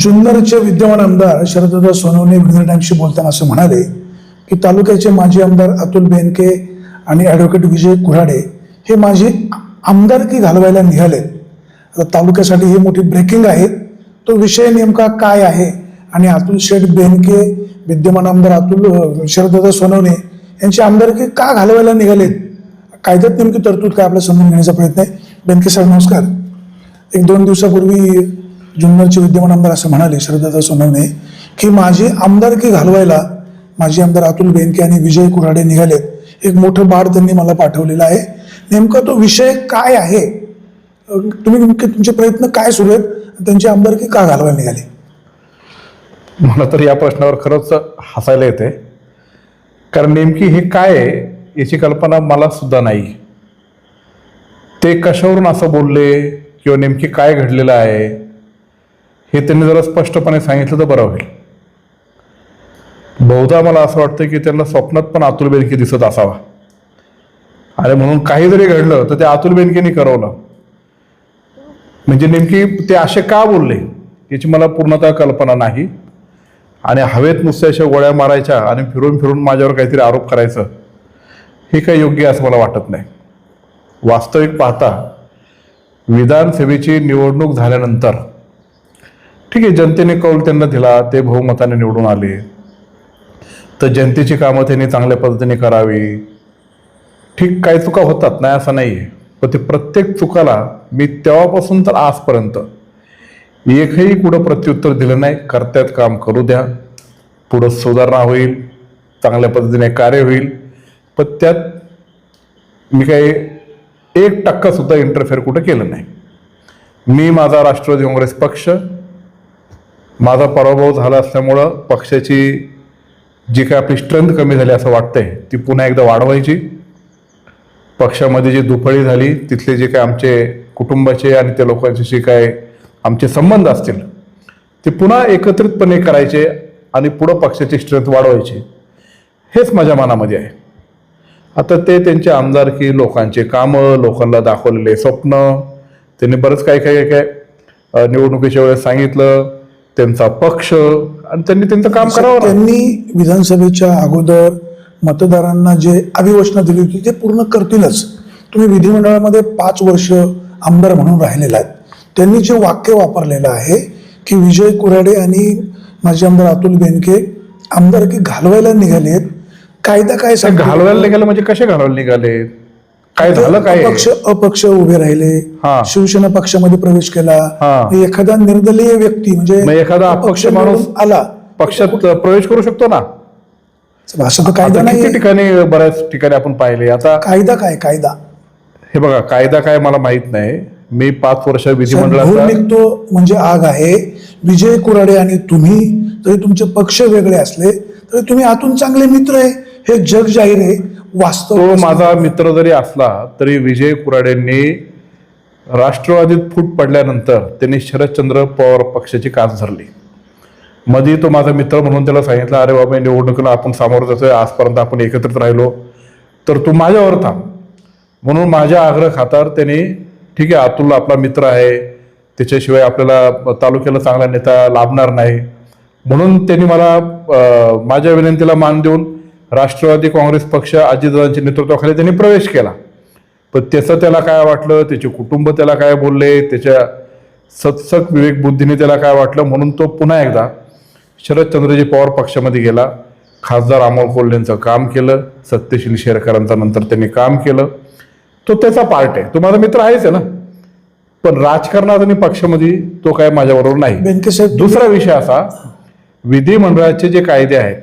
जुन्नरचे विद्यमान आमदार शरददा सोनवणे विनोद बोलताना असं म्हणाले की तालुक्याचे माजी आमदार अतुल बेनके आणि ॲडव्होकेट विजय कुऱ्हाडे हे माझी आमदारकी घालवायला निघाले आता तालुक्यासाठी ही मोठी ब्रेकिंग आहे. तो विषय नेमका काय आहे? आणि अतुल शेठ बेनके विद्यमान आमदार अतुल शरददा सोनवणे यांची आमदारकी का घालवायला निघालेत? कायद्यात नेमकी तरतूद काय आपल्या समजून घेण्याचा प्रयत्न आहे? बेनके साहेब नमस्कार. एक दोन दिवसापूर्वी जुन्नरचे विद्यमान आमदार असं म्हणाले शरददादा सोनवणे की माझी आमदारकी घालवायला माझे आमदार अतुल बेनके आणि विजय कुऱ्हाडे निघालेत एक मोठं बाळ त्यांनी मला पाठवलेलं आहे. नेमका तो विषय काय आहे? तुम्ही नेमके तुमचे प्रयत्न काय सुरू आहेत? त्यांची आमदारकी का घालवायला निघाली? मला तर या प्रश्नावर खरंच हसायला येते. कारण नेमकी हे काय आहे याची कल्पना मला सुद्धा नाही. ते कशावरून असं बोलले किंवा नेमकी काय घडलेलं आहे? हे त्यांनी जरा स्पष्टपणे सांगितलं तर बरं होईल. बहुधा मला असं वाटतं की त्यांना स्वप्नात पण अतुल बेनके दिसत असावा. आणि म्हणून काही जरी घडलं तर ते अतुल बेनकेने करवलं. म्हणजे नेमकी ते असे का बोलले याची मला पूर्णतः कल्पना नाही. आणि हवेत नुसत्या अशा गोळ्या मारायच्या आणि फिरून फिरून माझ्यावर काहीतरी आरोप करायचं हे काही योग्य असं मला वाटत नाही. वास्तविक पाहता विधानसभेची निवडणूक झाल्यानंतर ठीक आहे जनतेने कौल त्यांना दिला ते बहुमताने निवडून आले. तर जनतेची कामं त्यांनी चांगल्या पद्धतीने करावी. ठीक काही चुका होतात नाही असं नाही आहे पण ते प्रत्येक चुकाला मी तेव्हापासून तर आजपर्यंत एकही कुठं प्रत्युत्तर दिलं नाही करत्यात काम करू द्या. पुढं सुधारणा होईल चांगल्या पद्धतीने कार्य होईल. पण त्यात मी काही एक टक्का सुद्धा इंटरफेअर कुठं केलं नाही. मी माझा राष्ट्रवादी काँग्रेस पक्ष माझा पराभव झाला असल्यामुळं पक्षाची जी काय आपली स्ट्रेंथ कमी झाली असं वाटतंय ती पुन्हा एकदा वाढवायची. पक्षामध्ये जी दुफळी झाली तिथले जे काय आमचे कुटुंबाचे आणि त्या लोकांचे जे काय आमचे संबंध असतील ते पुन्हा एकत्रितपणे करायचे आणि पुढं पक्षाची स्ट्रेंथ वाढवायची. हेच माझ्या मनामध्ये आहे. आता ते त्यांचे आमदारकी लोकांचे कामं लोकांना दाखवलेले स्वप्न त्यांनी बरंच काही काही काय निवडणुकीच्या वेळेस सांगितलं. त्यांचा पक्ष आणि त्यांनी त्यांचं काम करावं. त्यांनी विधानसभेच्या अगोदर मतदारांना जे अभिवचना दिली होती ते पूर्ण करतीलच तुम्ही विधिमंडळामध्ये पाच वर्ष आमदार म्हणून राहिलेला आहेत त्यांनी जे वाक्य वापरलेलं आहे की विजय कुऱ्हाडे आणि माजी आमदार अतुल बेनके आमदारकी घालवायला निघालेत कायदा काय? घालवायला निघाले म्हणजे कसे घालवायला निघाले काय झालं काय? अपक्ष अपक्ष उभे राहिले. हा. शिवसेना पक्षामध्ये प्रवेश केला. हा. एखादा निर्दलीय व्यक्ती म्हणजे एखादा अपक्ष माणूस निवडून आला. पक्षात प्रवेश करू शकतो ना? असं तर कायदा आता नाही ठिकाणी बऱ्याच ठिकाणी आपण पाहिले. आता कायदा काय? कायदा. हे बघा कायदा काय मला माहीत नाही. मी पाच वर्ष धूर विधिमंडळाचा निघतो म्हणजे आग आहे. विजय कुराडे आणि तुम्ही जरी तुमचे पक्ष वेगळे असले तरी तुम्ही आतून चांगले मित्र आहे. हे जग जाहीर आहे. वास्तव तो माझा मित्र जरी असला तरी विजय कुराडेंनी राष्ट्रवादीत फूट पडल्यानंतर त्यांनी शरदचंद्र पवार पक्षाची कास धरली. मध्ये तो माझा मित्र म्हणून त्याला सांगितलं अरे बाबा निवडणुकीला आपण सामोरं जातोय आजपर्यंत आपण एकत्रित राहिलो. तर तू माझ्यावर थांब. म्हणून माझ्या आग्रह खातर त्यांनी ठीक आहे अतुल आपला मित्र आहे. त्याच्याशिवाय आपल्याला तालुक्याला चांगला नेता लाभणार नाही. म्हणून त्यांनी मला माझ्या विनंतीला मान देऊन राष्ट्रवादी काँग्रेस पक्ष अजितदादांच्या नेतृत्वाखाली त्यांनी प्रवेश केला. पण त्याचं त्याला काय वाटलं? त्याचे कुटुंब त्याला काय बोलले? त्याच्या सत्सक विवेक बुद्धीने त्याला काय वाटलं? म्हणून तो पुन्हा एकदा शरदचंद्रजी पवार पक्षामध्ये गेला. खासदार अमोल कोल्हेंचं काम केलं. सत्यशील शेरकरांचं नंतर त्यांनी काम केलं. तो त्याचा पार्ट आहे. तो माझा मित्र आहेच आहे ना. पण राजकारणात आणि पक्षामध्ये तो काय माझ्याबरोबर नाही. दुसरा विषय असा विधिमंडळाचे जे कायदे आहेत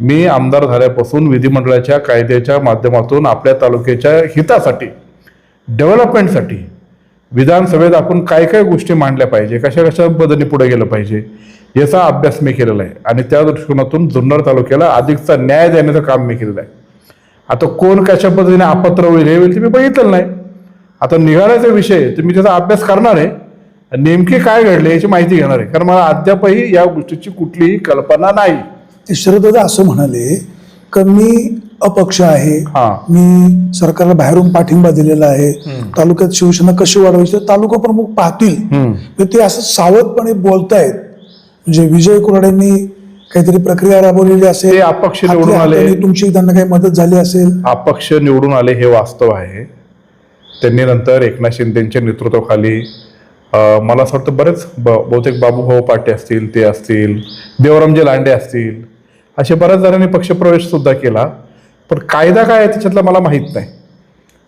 मी आमदार झाल्यापासून विधिमंडळाच्या कायद्याच्या माध्यमातून आपल्या तालुक्याच्या हितासाठी डेव्हलपमेंटसाठी विधानसभेत आपण काय काय गोष्टी मांडल्या पाहिजे कशा कशा पद्धतीने पुढे गेलं पाहिजे याचा अभ्यास मी केलेला आहे. आणि त्या दृष्टिकोनातून जुन्नर तालुक्याला अधिकचा न्याय देण्याचं काम मी केलेलं आहे. आता कोण कशा पद्धतीने आपत्र होईल हे होईल ते मी बघितलं नाही. आता निघाल्याचा विषय तर मी त्याचा अभ्यास करणार आहे. नेमके काय घडले याची माहिती घेणार आहे. कारण मला अद्यापही या गोष्टीची कुठलीही कल्पना नाही. ते शरददादा असं म्हणाले की मी अपक्ष आहे. हा. मी सरकारला बाहेरून पाठिंबा दिलेला आहे. तालुक्यात शिवसेना कशी वाढवायची तालुका प्रमुख पाहतील. ते असं सावधपणे बोलतायत. म्हणजे विजय कुराडेंनी काहीतरी प्रक्रिया राबवलेली असेल अपक्ष निवडून आले. तुमची त्यांना काही मदत झाली असेल. अपक्ष निवडून आले हे वास्तव आहे. त्यांनी नंतर एकनाथ शिंदेच्या नेतृत्वाखाली मला असं वाटतं बरेच बहुतेक बाबूभाऊ पाटे असतील ते असतील देवरामजी लांडे असतील असे बऱ्याच जणांनी पक्षप्रवेश सुद्धा केला पण कायदा काय आहे त्याच्यातला मला माहीत नाही.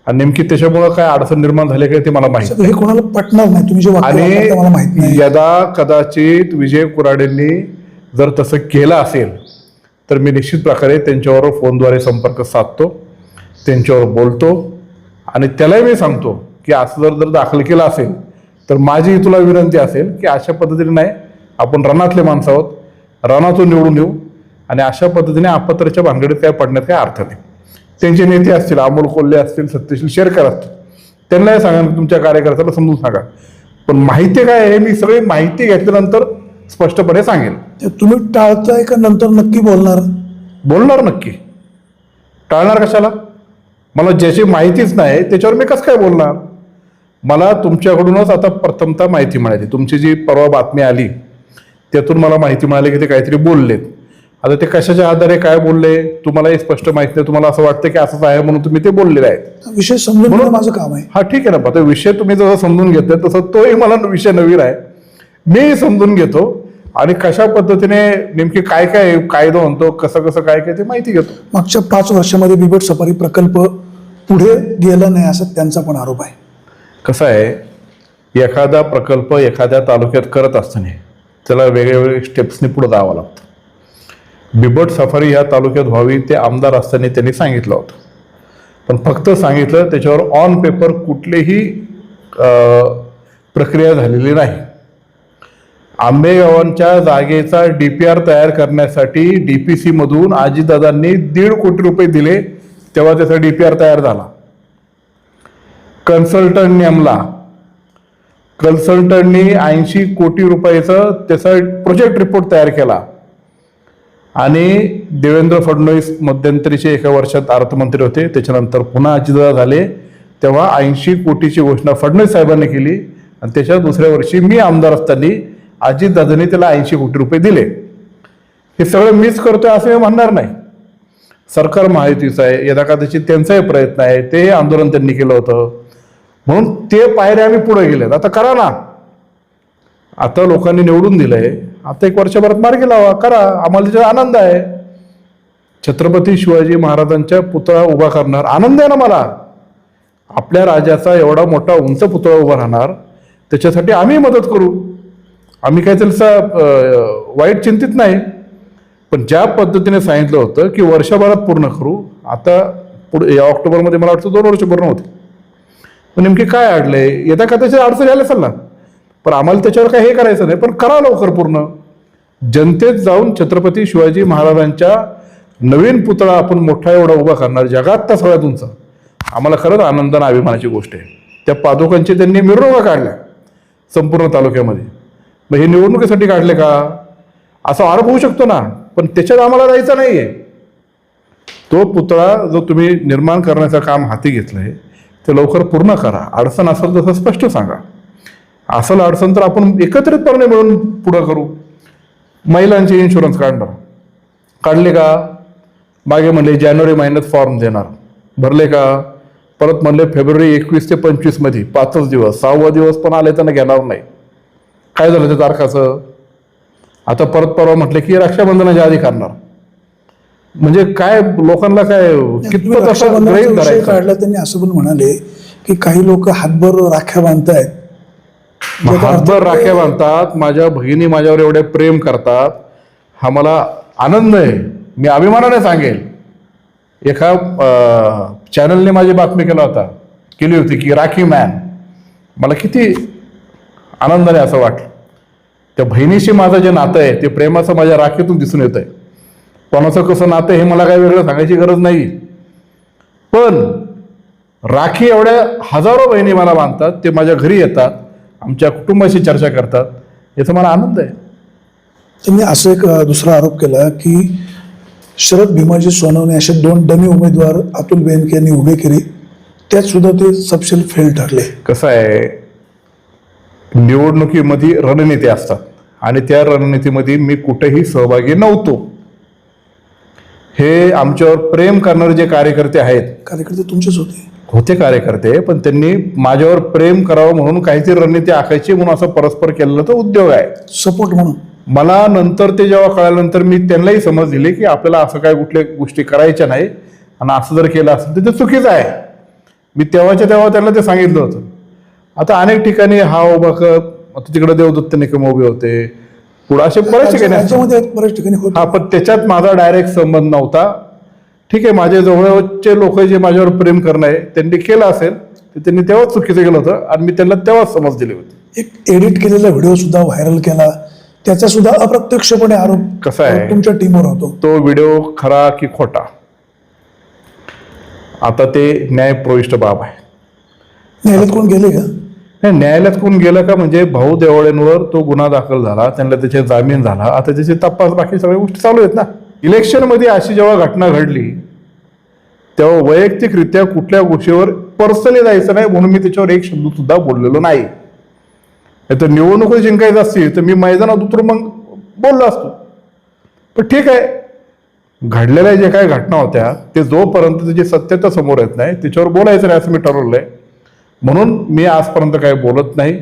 आणि नेमकी त्याच्यामुळं काय अडचण निर्माण झाली काय ते मला माहीत हे कोणाला पटणार नाही तुम्ही जे वाक्य वापरता मला माहीत नाही. आणि यदा कदाचित विजय कुराडेंनी जर तसं केलं असेल तर मी निश्चित प्रकारे त्यांच्यावर फोनद्वारे संपर्क साधतो त्यांच्यावर बोलतो आणि त्यालाही मी सांगतो की असं जर जर दाखल केलं असेल तर माझी तुला विनंती असेल की अशा पद्धतीने नाही आपण रणातले माणसं आहोत रणातून निवडून येऊ आणि अशा पद्धतीने आपत्त्राच्या भानगडीत काय पडण्यात काय अर्थ नाही. त्यांचे नेते असतील अमोल कोल्हे असतील सत्यशील शेरकर असतील त्यांनाही सांगा तुमच्या कार्यकर्त्याला समजून सांगा. पण माहिती काय आहे मी सगळी माहिती घेतल्यानंतर स्पष्टपणे सांगेन. तुम्ही टाळताय का नंतर नक्की बोलणार? बोलणार नक्की. टाळणार कशाला? मला ज्याची माहितीच नाही त्याच्यावर मी कसं काय बोलणार? मला तुमच्याकडूनच आता प्रथमतः माहिती मिळाली. तुमची जी परवा बातमी आली त्यातून मला माहिती मिळाली की ते काहीतरी बोललेत. आता ते कशाच्या आधारे काय बोलले तुम्हालाही स्पष्ट माहिती नाही तुम्हाला असं वाटतं की असंच आहे म्हणून तुम्ही ते बोललेले आहेत. विषय समजून घेणं माझं काम आहे. हा ठीक आहे ना आता विषय तुम्ही जसं समजून घेतोय तसं तोही मला विषय नवीन आहे. मी समजून घेतो आणि कशा पद्धतीने नेमकी काय काय कायदा म्हणतो कसं कसं काय काय ते माहिती घेतो. मागच्या पाच वर्षामध्ये बिबट सफारी प्रकल्प पुढे गेला नाही असा त्यांचा पण आरोप आहे. कसं आहे एखादा प्रकल्प एखाद्या तालुक्यात करत असताना त्याला वेगळे वेगळे स्टेप्सनी पुढे जावं लागतं. बिबट सफारी ह्या तालुक्यात व्हावी ते आमदार असताना त्यांनी सांगितलं होतं. पण फक्त सांगितलं त्याच्यावर ऑन पेपर कुठलीही प्रक्रिया झालेली नाही. आंबेगावांच्या जागेचा डी पी आर तयार करण्यासाठी डी पी सीमधून आजीदादांनी दीड कोटी रुपये दिले तेव्हा त्याचा डी पी आर तयार झाला. कन्सल्टंट नेमला कन्सल्टंटनी ऐंशी कोटी रुपयाचं त्याचा प्रोजेक्ट रिपोर्ट तयार केला. आणि देवेंद्र फडणवीस मध्यंतरीचे एका वर्षात अर्थमंत्री होते. त्याच्यानंतर पुन्हा अजितदा झाले. तेव्हा ऐंशी कोटीची घोषणा फडणवीस साहेबांनी केली. आणि त्याच्या दुसऱ्या वर्षी मी आमदार असताना अजितदादांनी त्याला ऐंशी कोटी रुपये दिले. हे सगळं मीच करतोय असं मी म्हणणार नाही. सरकार माहितीचं आहे. यदा कदाचित त्यांचाही प्रयत्न आहे. ते आंदोलन त्यांनी केलं होतं. म्हणून ते पायरे आम्ही पुढे गेलेत. आता करा ना. आता लोकांनी निवडून दिलंय. आता एक वर्षभरात मार्गी लावा करा. आम्हाला त्याचा आनंद आहे. छत्रपती शिवाजी महाराजांच्या पुतळा उभा करणार. आनंद आहे ना मला? आपल्या राजाचा एवढा मोठा उंच पुतळा उभा राहणार. त्याच्यासाठी आम्ही मदत करू. आम्ही काय त्याचा वाईट चिंतित नाही. पण ज्या पद्धतीने सांगितलं होतं की वर्षभरात पूर्ण करू आता पुढे या ऑक्टोबरमध्ये मला वाटतं दोन वर्ष पूर्ण होते पण नेमके काय अडले येत्या का त्याची अडचण आल्या असेल ना. पण आम्हाला त्याच्यावर काही हे करायचं नाही. पण करा लवकर पूर्ण. जनतेत जाऊन छत्रपती शिवाजी महाराजांच्या नवीन पुतळा आपण मोठा एवढा उभा करणार जगात तर सगळ्यात उंच. आम्हाला खरंच आनंद आणि अभिमानाची गोष्ट आहे. त्या पादुकांची त्यांनी मिरवणुका काढल्या संपूर्ण तालुक्यामध्ये. मग हे निवडणुकीसाठी काढले का? असा आरोप होऊ शकतो ना पण त्याच्यात आम्हाला जायचं आहे तो पुतळा जो तुम्ही निर्माण करण्याचं काम हाती घेतलं आहे ते लवकर पूर्ण करा. अडचण असेल तसं स्पष्ट सांगा. असेल अडचण तर आपण एकत्रितपणे मिळून पुढं करू. महिलांचे इन्शुरन्स काढणार काढले का? मागे म्हणले जानेवारी महिन्यात फॉर्म देणार. भरले का? परत म्हणले फेब्रुवारी एकवीस ते पंचवीसमध्ये पाचच दिवस सहावा दिवस पण आले तर घेणार नाही. काय झालं त्या तारखाचं? आता परत परवा म्हटलं की रक्षाबंधनाच्या आधी करणार म्हणजे काय लोकांना काय कितपत असं काढला त्यांनी असं पण म्हणाले की काही लोक हातभर राख्या बांधतायत. हातभर राख्या बांधतात माझ्या भगिनी माझ्यावर एवढे प्रेम करतात. हा मला आनंद आहे. मी अभिमानाने सांगेल. एका चॅनलने माझी बातमी केला होता. केली होती की राखी मॅन मला किती आनंदाने असं वाटलं. त्या बहिणीशी माझं जे नातं आहे ते प्रेमाचं माझ्या राखीतून दिसून येत आहे कोणाचं कसं नातं आहे हे मला काही वेगळं सांगायची गरज नाही. पण राखी एवढ्या हजारो बहिणी मला बांधतात ते माझ्या घरी येतात. आमच्या कुटुंबाशी चर्चा करतात. याचा मला आनंद आहे. त्यांनी असं एक दुसरा आरोप केला की शरद भीमाजी सोनवणे असे दोन डमी उमेदवार अतुल बेनके यांनी उभे केले. त्यात सुद्धा ते सबसेल फेल ठरले. कसं आहे निवडणुकीमध्ये रणनीती असतात. आणि त्या रणनीतीमध्ये मी कुठेही सहभागी नव्हतो. हे आमच्यावर प्रेम करणारे जे कार्यकर्ते आहेत कार्यकर्ते तुमचेच होते. होते कार्यकर्ते पण त्यांनी माझ्यावर प्रेम करावं म्हणून काहीतरी रणनीती आखायची म्हणून असं परस्पर केलेला तो उद्योग आहे. सपोर्ट म्हणून. मला नंतर ते जेव्हा कळाल्यानंतर मी त्यांनाही समज दिली की आपल्याला असं काही कुठल्या गोष्टी करायच्या नाही आणि असं जर केलं असेल तर ते चुकीचं आहे. मी तेव्हाच्या तेव्हा त्यांना ते सांगितलं होतं. आता अनेक ठिकाणी हा उभा आता तिकडे देवदत्त निकम उभे होते. पुढे असे बऱ्याच ठिकाणी हा पण त्याच्यात माझा डायरेक्ट संबंध नव्हता. ठीक आहे माझे जवळचे लोक जे माझ्यावर प्रेम करणारे त्यांनी केलं असेल ते त्यांनी तेव्हाच चुकीचं केलं होतं आणि मी त्यांना तेव्हाच समज दिली होती. एक एडिट केलेला व्हिडिओ सुद्धा व्हायरल केला. त्याचा सुद्धा अप्रत्यक्षपणे आरोप कसा आहे? तुमच्या टीमवर होतो. तो व्हिडिओ खरा की खोटा? आता ते न्यायप्रविष्ट बाब आहे. न्यायालयात कोण गेले का? नाही न्यायालयात कोण गेलं का? म्हणजे भाऊ देवळेंवर तो गुन्हा दाखल झाला त्यांना त्याचे जामीन झाला आता त्याचे तपास बाकी सगळ्या गोष्टी चालू आहेत ना. इलेक्शनमध्ये अशी जेव्हा घटना घडली तेव्हा वैयक्तिकरित्या कुठल्या गोष्टीवर पर्सनली जायचं नाही म्हणून मी त्याच्यावर एक शब्द सुद्धा बोललेलो नाही. तर निवडणूक जिंकायचं असतील तर मी मैदानात उतरून मग बोललो असतो. पण ठीक आहे. घडलेल्या जे काही घटना होत्या ते जोपर्यंत त्याची सत्यता समोर येत नाही त्याच्यावर बोलायचं नाही असं मी ठरवलंय. म्हणून मी आजपर्यंत काही बोलत नाही.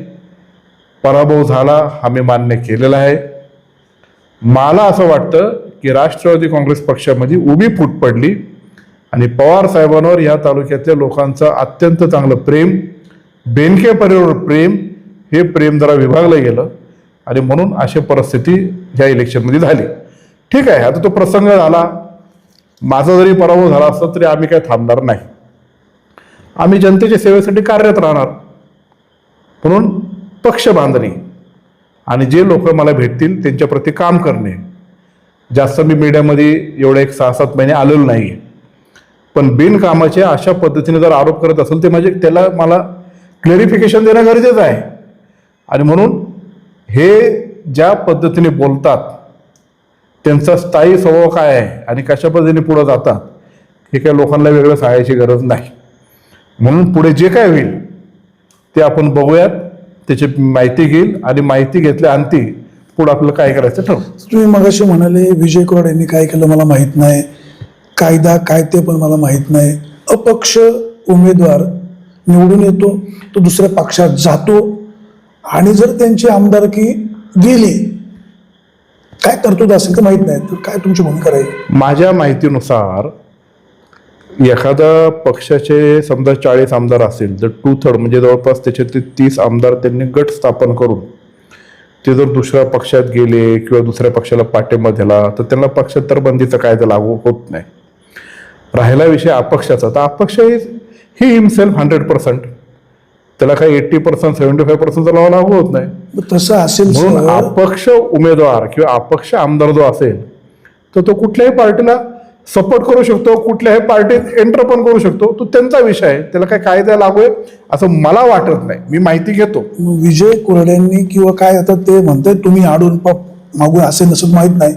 पराभव झाला हा मी मान्य केलेला आहे. मला असं वाटतं की राष्ट्रवादी काँग्रेस पक्षामध्ये उभी फूट पडली आणि पवार साहेबांवर या तालुक्यातल्या लोकांचं अत्यंत चांगलं प्रेम बेनके परिवार प्रेम हे प्रेम जरा विभागलं गेलं आणि म्हणून अशी परिस्थिती या इलेक्शनमध्ये झाली. ठीक आहे आता तो प्रसंग झाला. माझा जरी पराभव झाला असता तरी आम्ही काय थांबणार नाही. आम्ही जनतेच्या सेवेसाठी कार्यरत राहणार. म्हणून पक्ष बांधणी आणि जे लोक मला भेटतील त्यांच्याप्रती काम करणे. जास्त मी मीडियामध्ये एवढे एक सहा सात महिने आलेलो नाही पण बिनकामाचे अशा पद्धतीने जर आरोप करत असेल ते म्हणजे त्याला मला क्लेरिफिकेशन देणं गरजेचं आहे. आणि म्हणून हे ज्या पद्धतीने बोलतात त्यांचा स्थायी स्वभाव काय आहे आणि कशा पद्धतीने पुढं जातात हे काही लोकांना वेगळं सांगायची गरज नाही. म्हणून पुढे जे काय होईल ते आपण बघूयात त्याची माहिती घेईल आणि माहिती घेतल्या अंती पुढे आपल्याला काय करायचं ठरवू. तुम्ही मगाशी म्हणाले विजय कराड यांनी काय केलं मला माहीत नाही. कायदा काय ते पण मला माहीत नाही. अपक्ष उमेदवार निवडून येतो तो दुसऱ्या पक्षात जातो. आणि जर त्यांची आमदारकी गेली काय तरतूद असेल तर माहीत नाही. तर काय तुमची भूमिका राहील? माझ्या माहितीनुसार एखादा पक्षाचे समजा चाळीस आमदार असतील तर टू थर्ड म्हणजे जवळपास त्याच्यातले तीस आमदार त्यांनी गट स्थापन करून ते जर दुसऱ्या पक्षात गेले किंवा दुसऱ्या पक्षाला पाठिंबा दिला तर त्यांना पक्षांतर बंदीचा कायदा लागू होत नाही. राहिला विषय अपक्षाचा. तर अपक्ष ही हिमसेल्फ हंड्रेड पर्सेंट त्याला काही eighty percent seventy five percent लावा लागू होत नाही. तसं असेल म्हणून अपक्ष उमेदवार किंवा अपक्ष आमदार जो असेल तर तो कुठल्याही पार्टीला सपोर्ट करू शकतो कुठल्याही पार्टीत एंटर पण करू शकतो. तो त्यांचा विषय आहे. त्याला काय कायदा लागू आहे असं मला वाटत नाही. मी माहिती घेतो. मग विजय कुरड्यांनी किंवा काय आता ते म्हणतात तुम्ही आडून पप मागून असे नसत माहीत नाही.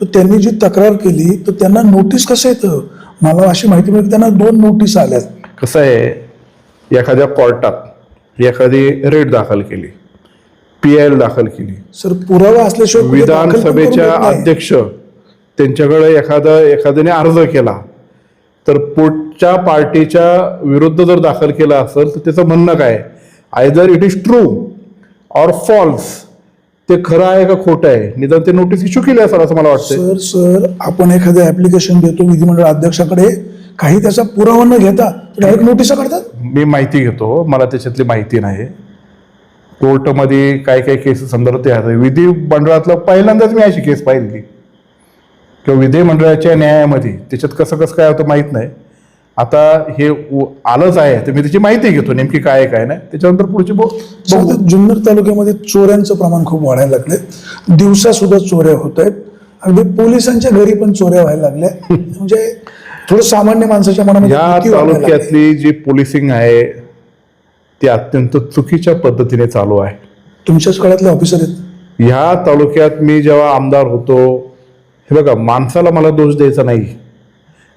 पण त्यांनी जी तक्रार केली तर त्यांना नोटीस कसं येतं? मला अशी माहिती मिळते त्यांना दोन नोटीस आल्यात कसं आहे एखाद्या कोर्टात एखादी रेट दाखल केली पी आय एल दाखल केली. सर पुरावा असल्याशिवाय विधानसभेच्या. अध्यक्ष त्यांच्याकडे एखादा एखाद्याने अर्ज केला तर पुढच्या पार्टीच्या विरुद्ध जर दाखल केला असेल तर त्याचं म्हणणं काय? Either it is true or false ते खरं आहे का खोटं आहे? निदान ते नोटीस इश्यू केली असेल असं मला वाटतं सर सर आपण एखादं ऍप्लिकेशन देतो विधिमंडळ अध्यक्षाकडे काही त्याचा पुरावा न घेता डायरेक्ट नोटिसा काढतात? मी माहिती घेतो. मला त्याच्यातली माहिती नाही. कोर्टमध्ये काय काय केसेस संदर्भात विधी मंडळातलं पहिल्यांदाच मी अशी केस पाहिली किंवा विधिमंडळाच्या न्यायामध्ये त्याच्यात कसं कसं काय होतं माहीत नाही. आता हे आलंच आहे तर मी त्याची माहिती घेतो नेमकी काय काय नाही. त्याच्यानंतर पुढची बघू. जुन्नर तालुक्यामध्ये चोऱ्यांचं प्रमाण खूप वाढायला लागले दिवसा सुद्धा चोऱ्या होत आहेत. अगदी पोलिसांच्या घरी पण चोऱ्या व्हायला लागल्या. म्हणजे थोडं सामान्य माणसाच्या मनामध्ये या. तालुक्यातली जी पोलिसिंग आहे ती अत्यंत चुकीच्या पद्धतीने चालू आहे. तुमच्याच काळातले ऑफिसर आहेत. ह्या तालुक्यात मी जेव्हा आमदार होतो हे बघा माणसाला मला दोष द्यायचा नाही.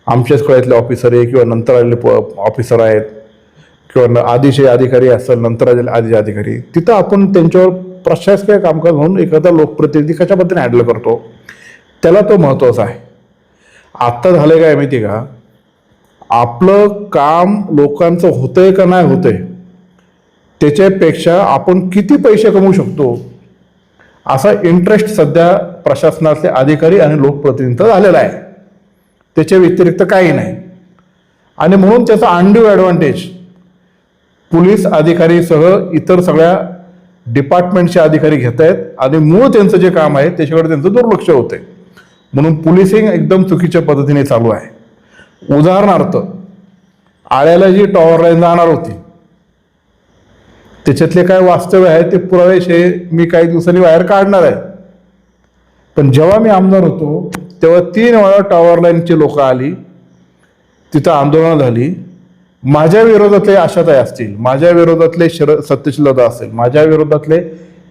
आमच्याच कळ्यातले ऑफिसर आहे किंवा नंतर आलेले ऑफिसर आहेत किंवा न- आधीचे अधिकारी असेल नंतर आलेले आधीचे अधिकारी तिथं आपण त्यांच्यावर प्रशासकीय कामकाज म्हणून एखादा लोकप्रतिनिधी कशा पद्धतीने हँडल करतो? त्याला तो महत्त्वाचा आहे. आत्ता झालं काय माहिती आहे का? आपलं काम लोकांचं होतंय का नाही होतंय त्याच्यापेक्षा आपण किती पैसे कमवू शकतो? असा इंटरेस्ट सध्या प्रशासनातले अधिकारी आणि लोकप्रतिनिधी झालेला आहे. त्याच्या व्यतिरिक्त काही नाही. आणि म्हणून त्याचा अनड्यू ॲडव्हान्टेज पोलीस अधिकारीसह इतर सगळ्या डिपार्टमेंटचे अधिकारी घेत आहेत आणि मूळ त्यांचं जे काम आहे त्याच्याकडे त्यांचं दुर्लक्ष होतंय. म्हणून पोलिसिंग एकदम चुकीच्या पद्धतीने चालू आहे. उदाहरणार्थ आळ्याला जी टॉवर लाईन जाणार होती त्याच्यातले काय वास्तव्य आहे ते पुरावेशे मी काही दिवसांनी बाहेर काढणार आहे. पण जेव्हा मी आमदार होतो तेव्हा तीन वेळा टॉवर लाईनची लोक आली तिथं आंदोलनं झाली. माझ्या विरोधातले आशाताई असतील माझ्या विरोधातले शरद सत्यशील दादा असतील माझ्या विरोधातले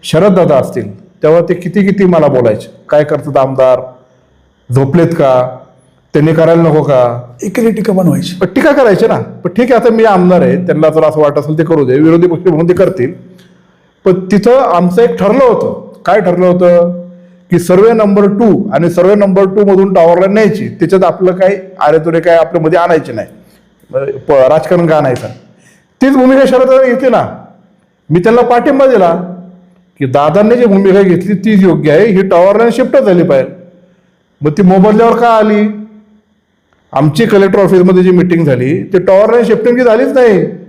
शरद दादा असतील तेव्हा ते किती किती मला बोलायचे. काय करतात आमदार? झोपलेत का? त्यांनी करायला नको का? एकेरी टीका बनवायची पण टीका करायची ना. पण ठीक आहे आता मी आमदार आहे त्यांना जर असं वाटत असेल ते करू दे. विरोधी पक्ष म्हणून ते करतील. पण तिथं आमचं एक ठरलं होतं. काय ठरलं होतं? की सर्वे नंबर टू आणि सर्वे नंबर टू मधून टॉवरला न्यायची. त्याच्यात आपलं काही आरे तुरे काय आपल्यामध्ये आणायचे नाही. म्हणजे प- राजकारण का आणायचं? तीच भूमिका शरद दादांनी घेतली ना. मी त्यांना पाठिंबा दिला की दादांनी जी भूमिका घेतली तीच योग्य आहे. ही टॉवरला शिफ्ट झाली पाहिजे. मग ती मोबदल्यावर का आली? आमची कलेक्टर ऑफिसमध्ये जी मिटिंग झाली ती टॉवर शिफ्टिंगची झालीच नाही.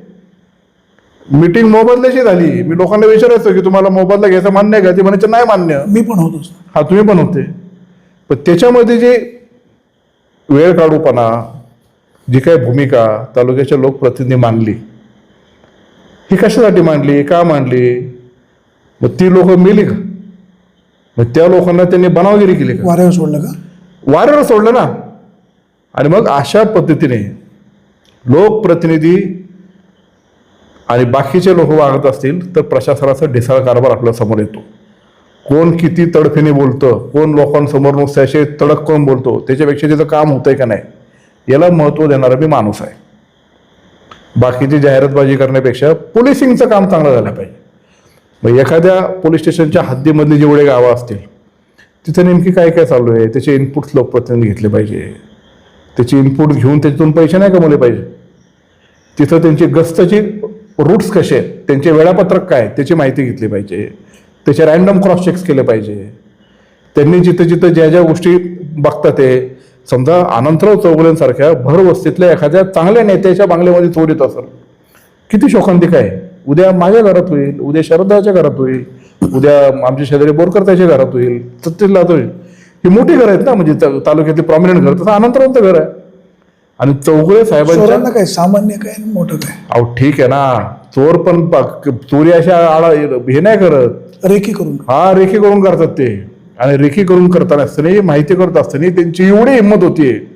मिटिंग मोबदल्याची झाली. मी लोकांना विचारायचो की तुम्हाला मोबदला घ्यायचा मान्य आहे का? ते म्हणायचं नाही मान्य. मी पण होतोच हा तुम्ही पण होते. पण त्याच्यामध्ये जे वेळ काढूपणा जी काही भूमिका तालुक्याच्या लोकप्रतिनिधी मांडली ही कशासाठी मांडली का मांडली? मग ती लोक मिली का? मग त्या लोकांना त्यांनी बनावगिरी केली का? वाऱ्यावर सोडलं का? वाऱ्यावर सोडलं ना. आणि मग अशा पद्धतीने लोकप्रतिनिधी आणि बाकीचे लोक वागत असतील तर प्रशासनाचा ढिसाळ कारभार आपल्यासमोर येतो. कोण किती तडफीने बोलतं कोण लोकांसमोर नुसत्याचे तडक करून बोलतो त्याच्यापेक्षा त्याचं काम होतंय का नाही याला महत्त्व देणारा मी माणूस आहे. बाकीची जाहिरातबाजी करण्यापेक्षा पोलिसिंगचं काम चांगलं झालं पाहिजे. मग एखाद्या पोलीस स्टेशनच्या हद्दीमधली जेवढे गावं असतील तिथं नेमकी काय काय चालू आहे त्याचे इनपुट्स लोकप्रतिनिधी घेतले पाहिजे. त्याचे इनपुट घेऊन त्याच्यातून पैसे नाही कमवले पाहिजे. तिथं त्यांची गस्तची रूट्स कसे आहेत? त्यांचे वेळापत्रक काय त्याची माहिती घेतली पाहिजे. त्याचे रॅन्डम क्रॉस चेक्स केले पाहिजे. त्यांनी जिथं जिथं ज्या ज्या गोष्टी बघतात ते समजा आनंदराव चौगुल्यांसारख्या भरवस्तीतल्या एखाद्या चांगल्या नेत्याच्या बांगल्यामध्ये चोर येत असेल. किती शोकांतिक आहे. उद्या माझ्या घरात होईल उद्या शरदाच्या घरात होईल उद्या आमच्या शेजारी बोरकर त्याच्या घरात होईल सत्यजित होईल ही मोठी घरं आहेत ना म्हणजे तालुक्यातली प्रॉमिनंट घर. तसं अनंतरावचं घर आहे. आणि चौगुले साहेबांच्या काय? सामान्य काय आणि मोठं काय? अहो ठीक आहे ना. चोर पण प- चोरी अशा आळा हे नाही करत. रेखी करून. हा रेखी करून करतात ते. आणि रेखी करून करताना असताना माहिती करत असताना त्यांची एवढी हिंमत होती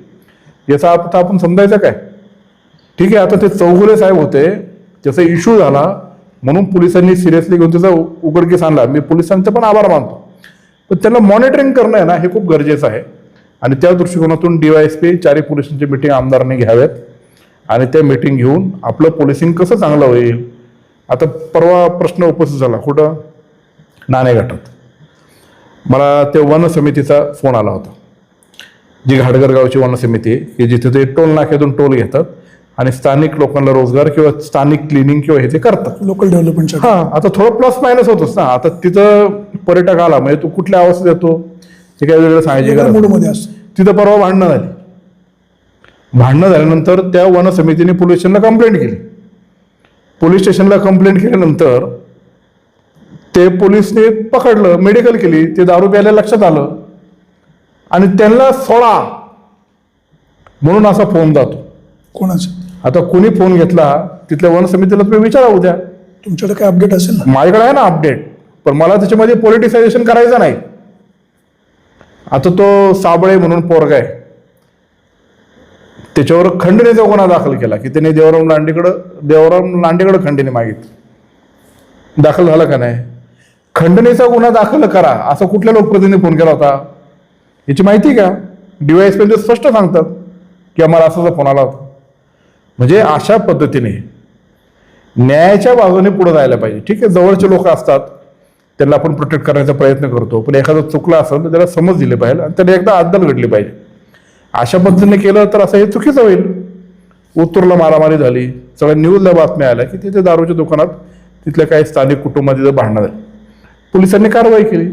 याचा अर्थ आपण समजायचं काय? ठीक आहे आता ते चौगुले साहेब होते. त्याचा इश्यू झाला. म्हणून पोलिसांनी सिरियसली घेऊन त्याचा उ- उघडकीस आणला. मी पोलिसांचे पण आभार मानतो. पण त्यांना मॉनिटरिंग करणं आहे ना हे खूप गरजेचं आहे. आणि त्या दृष्टिकोनातून डीवायएसपी चारही पोलिसांची मिटिंग आमदारांनी घ्याव्यात आणि त्या मिटिंग घेऊन आपलं पोलिसिंग कसं चांगलं होईल? आता परवा प्रश्न उपस्थित झाला. कुठं? नाणेघाटात मला ते वन समितीचा फोन आला होता. जी घाटगर गावची वन समिती आहे की जिथे ते टोल नाक्यातून टोल घेतात आणि स्थानिक लोकांना रोजगार किंवा स्थानिक क्लिनिंग किंवा हे ते करतात. लोकल डेव्हलपमेंटच्या हा आता थोडं प्लस मायनस होतोच ना. आता तिथं पर्यटक आला म्हणजे तू कुठल्या अवस्थेत येतो? हे काय वेगळं सांगायची. मूडमध्ये असतं. तिथं परवा भांडणं झाली. भांडणं झाल्यानंतर त्या वन समितीने पोलीस स्टेशनला कंप्लेंट केली. पोलीस स्टेशनला कंप्लेंट केल्यानंतर ते पोलिसने पकडलं मेडिकल केली ते दारू प्यायला लक्षात आलं. आणि त्यांना सोडा म्हणून असा फोन जातो. कोणाचं? आता कोणी फोन घेतला तिथल्या वन समितीला तुम्ही विचारा उद्या. तुमच्याकडे काय अपडेट असेल ना? माझ्याकडे आहे ना अपडेट पण मला त्याच्यामध्ये पॉलिटिसायझेशन करायचं नाही. आता तो साबळे म्हणून पोरगा आहे. त्याच्यावर खंडणीचा गुन्हा दाखल केला की त्याने देवराम लांडेकडं देवराम लांडेकडं खंडणी मागितली. दाखल झाला का नाही? खंडणीचा गुन्हा दाखल करा असं कुठल्या लोकप्रतिनिधी फोन केला होता? याची माहिती का? डीवायएस पण स्पष्ट सांगतात की आम्हाला असाचा फोन आला होता. म्हणजे अशा पद्धतीने न्यायाच्या बाजूने पुढे जायला पाहिजे. ठीक आहे? जवळचे लोक असतात. त्यांना आपण प्रोटेक्ट करण्याचा प्रयत्न करतो. पण एखादं चुकलं असेल तर त्याला समज दिली पाहिजे आणि त्याला एकदा अद्दल घडली पाहिजे. अशा पद्धतीने केलं तर असं हे चुकीचं होईल. उत्तरला मारामारी झाली. सगळ्या न्यूजला बातम्या आल्या की तिथे दारूच्या दुकानात तिथल्या काही स्थानिक कुटुंबात तिथं भांडणं झाली. पोलिसांनी कारवाई केली.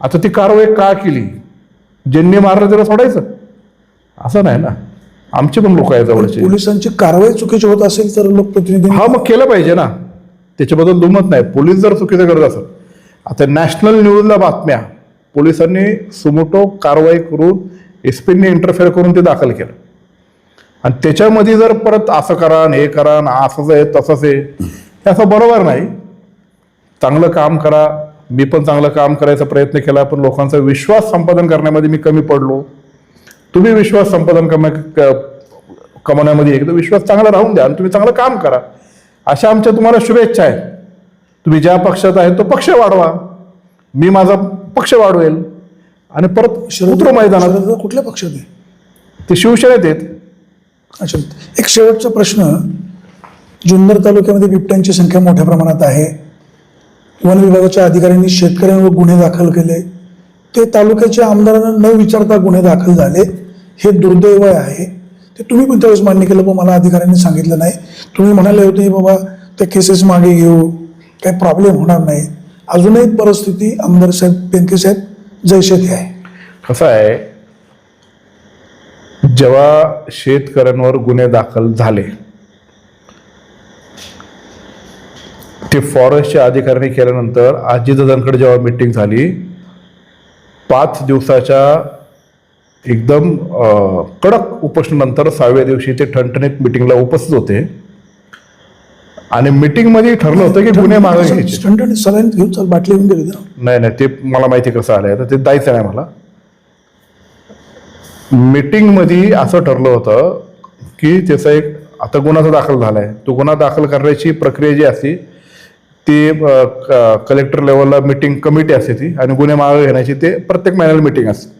आता ती कारवाई का केली? ज्यांनी मारलं त्याला सोडायचं? असं नाही ना. आमचे पण लोक आहे जवळचे. पोलिसांची कारवाई चुकीची होत असेल तर लोकप्रतिनिधी हा मग केलं पाहिजे ना. त्याच्याबद्दल दुमत नाही. पोलीस जर चुकीचं करत असेल आता नॅशनल न्यूजला बातम्या. पोलिसांनी सुमोटो कारवाई करून एस पीने इंटरफेअर करून ते दाखल केलं. आणि त्याच्यामध्ये जर परत असं करा आणि हे करा असंच आहे तसंच आहे हे असं बरोबर नाही. चांगलं काम करा. मी पण चांगलं काम करायचा प्रयत्न केला पण लोकांचा विश्वास संपादन करण्यामध्ये मी कमी पडलो. तुम्ही विश्वास संपादन कमा क- कमवण्यामध्ये एकदम विश्वास चांगला राहून द्या आणि तुम्ही चांगलं काम करा. अशा आमच्या तुम्हाला शुभेच्छा आहेत. तुम्ही ज्या पक्षात आहे तो पक्ष वाढवा. मी माझा पक्ष वाढवेल. आणि परत उतरू मैदानात. शरद कुठल्या पक्षात आहे? ते शिवसेनेत आहेत. अच्छा. एक शेवटचा प्रश्न. जुन्नर तालुक्यामध्ये बिबट्यांची संख्या मोठ्या प्रमाणात आहे. वन विभागाच्या अधिकाऱ्यांनी शेतकऱ्यांवर गुन्हे दाखल केले. ते तालुक्याच्या आमदारांना न विचारता गुन्हे दाखल झाले. हे दुर्दैव आहे. ते तुम्ही पण त्यावेळेस मान्य केलं पण मला अधिकाऱ्यांनी सांगितलं नाही. तुम्ही म्हणाले होते बाबा त्या केसेस मागे घेऊ. काही प्रॉब्लेम होणार नाही. अजूनही परिस्थिती आमदार साहेब पेंके साहेब जयशेती आहे. कसं आहे जेव्हा शेतकऱ्यांवर गुन्हे दाखल झाले ते फॉरेस्टच्या अधिकाऱ्यांनी केल्यानंतर आजी दादांकडे जेव्हा मिटिंग झाली पाच दिवसाच्या एकदम कडक उपोषणानंतर सहाव्या दिवशी ते ठणठणीत मिटिंगला उपस्थित होते. आणि मिटिंगमध्ये ठरलं होतं की गुन्हे मागे घ्यायचे. स्टंट आणि सलाईन घेऊन चाल बाटली घेऊन गेले ना. नाही नाही ते मला माहिती कसं आलंय. तर ते द्यायचं नाही मला. मीटिंगमध्ये असं ठरलं होतं की त्याचा एक आता गुन्हा दाखल झालाय. तो गुन्हा दाखल करण्याची प्रक्रिया जी असते ती कलेक्टर लेवलला मीटिंग कमिटी असते ती आणि गुन्हे मागे घेण्याची ते प्रत्येक महिन्याला मीटिंग असते.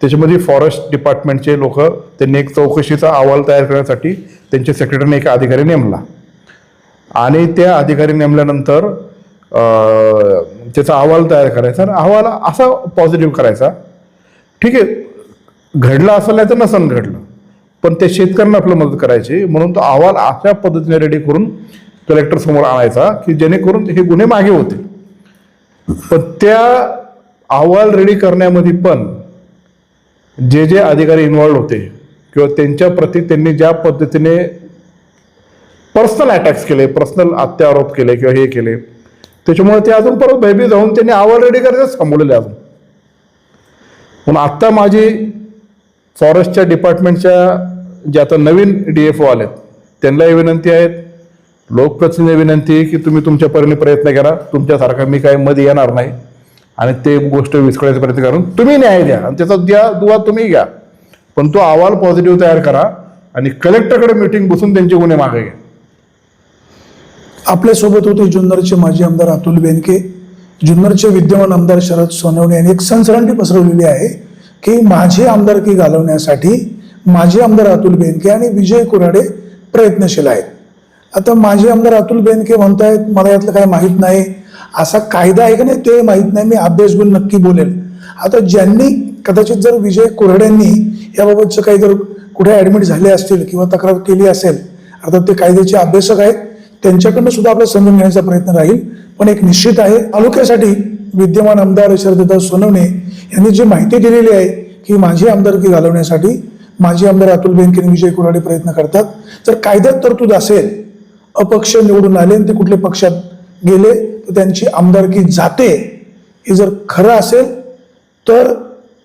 त्याच्यामध्ये फॉरेस्ट डिपार्टमेंटचे लोक त्यांनी एक चौकशीचा अहवाल तयार करण्यासाठी त्यांच्या सेक्रेटरीने एक अधिकारी नेमला. आणि त्या अधिकारी नेमल्यानंतर त्याचा अहवाल तयार करायचा आणि अहवाल असा पॉझिटिव्ह करायचा. ठीक आहे घडलं असं नाही तर नसन घडलं पण त्या शेतकऱ्यांना आपलं मदत करायची. म्हणून तो अहवाल अशा पद्धतीने रेडी करून कलेक्टर समोर आणायचा की जेणेकरून हे गुन्हे मागे होतील. पण त्या अहवाल रेडी करण्यामध्ये पण जे जे अधिकारी इन्वॉल्ड होते किंवा त्यांच्या प्रती त्यांनी ज्या पद्धतीने पर्सनल अटॅक्स केले पर्सनल अत्यारोप केले किंवा हे केले. त्याच्यामुळे ते अजून परत भयभीत जाऊन त्यांनी अहवाल रेडी करायचं थांबवलेले अजून. पण आत्ता माझी फॉरेस्टच्या डिपार्टमेंटच्या जे आता नवीन डी एफ ओ आलेत त्यांनाही विनंती आहेत. लोकप्रतिनिधी विनंती आहे की तुम्ही तुमच्या परीने प्रयत्न करा. तुमच्यासारखा मी काही मध्ये येणार नाही. आणि ते गोष्ट विस्कळायचा प्रयत्न करून तुम्ही न्याय द्या. आणि त्याचा द्या दुवा तुम्ही घ्या. पण तो अहवाल पॉझिटिव्ह तयार करा. आणि कलेक्टरकडे मिटिंग बसून त्यांचे गुन्हे मागे घ्या. आपल्यासोबत होते जुन्नरचे माजी आमदार अतुल बेनके जुन्नरचे विद्यमान आमदार शरद सोनवणे यांनी एक सनसरांटी पसरवलेली आहे की माझी आमदारकी घालवण्यासाठी माजी आमदार अतुल बेनके आणि विजय कुराडे प्रयत्नशील आहेत. आता माजी आमदार अतुल बेनके म्हणतायत मला यातलं काही माहीत नाही. असा कायदा आहे का नाही? ते माहीत नाही. मी अभ्यास घेऊन नक्की बोलेल. आता ज्यांनी कदाचित जर विजय कुऱ्हाड्यांनी याबाबतचं काही जर कुठे ॲडमिट झाले असतील किंवा तक्रार केली असेल अर्थात ते कायद्याचे अभ्यासक आहेत त्यांच्याकडनं सुद्धा आपला समजून घेण्याचा प्रयत्न राहील. पण एक निश्चित आहे तालुक्यासाठी विद्यमान आमदार शरददास सोनवणे यांनी जी माहिती दिलेली आहे की माझी आमदारकी घालवण्यासाठी माजी आमदार अतुल बेंकेन विजय कुराडे प्रयत्न करतात. जर कायद्यात तरतूद असेल अपक्ष निवडून आले आणि ते कुठल्या पक्षात गेले तर त्यांची आमदारकी जाते. हे जर खरं असेल तर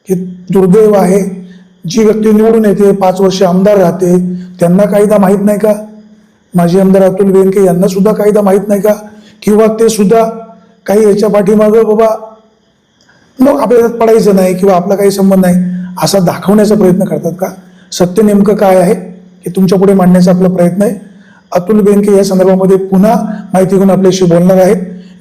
हे दुर्दैव आहे. जी व्यक्ती निवडून येते पाच वर्ष आमदार राहते त्यांना कायदा माहीत नाही का? माजी आमदार अतुल बेनके यांना सुद्धा कायदा माहीत नाही का? किंवा ते सुद्धा काही याच्या पाठीमागं बाबा मग आपल्याला पडायचं नाही किंवा आपला काही संबंध नाही असा दाखवण्याचा प्रयत्न करतात का? सत्य नेमकं काय आहे हे तुमच्यापुढे मांडण्याचा आपला प्रयत्न आहे. अतुल बेनके या संदर्भामध्ये पुन्हा माहिती घेऊन आपल्याशी बोलणार आहेत.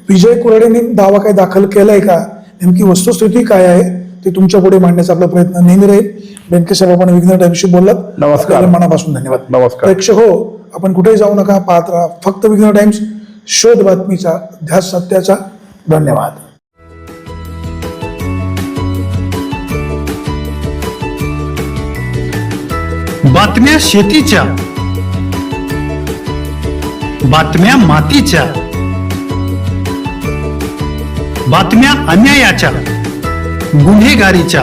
विजय कुराडेंनी दावा काय दाखल केलाय का? नेमकी वस्तुस्थिती काय आहे ते तुमच्यापुढे मांडण्याचा आपला प्रयत्न नेहमी राहील. बेनके साहेब आपण विघ्न टाईमशी बोललात. नमस्कार. मनापासून धन्यवाद. नमस्कार. प्रेक्षक हो आपण कुठेही जाऊ नका पाहत राहा. फक्त विघ्न टाइम्स शोध बातमीचा ध्यास सत्याचा. धन्यवाद. बातम्या शेतीच्या बातम्या मातीच्या बातम्या अन्यायाच्या गुन्हेगारीच्या.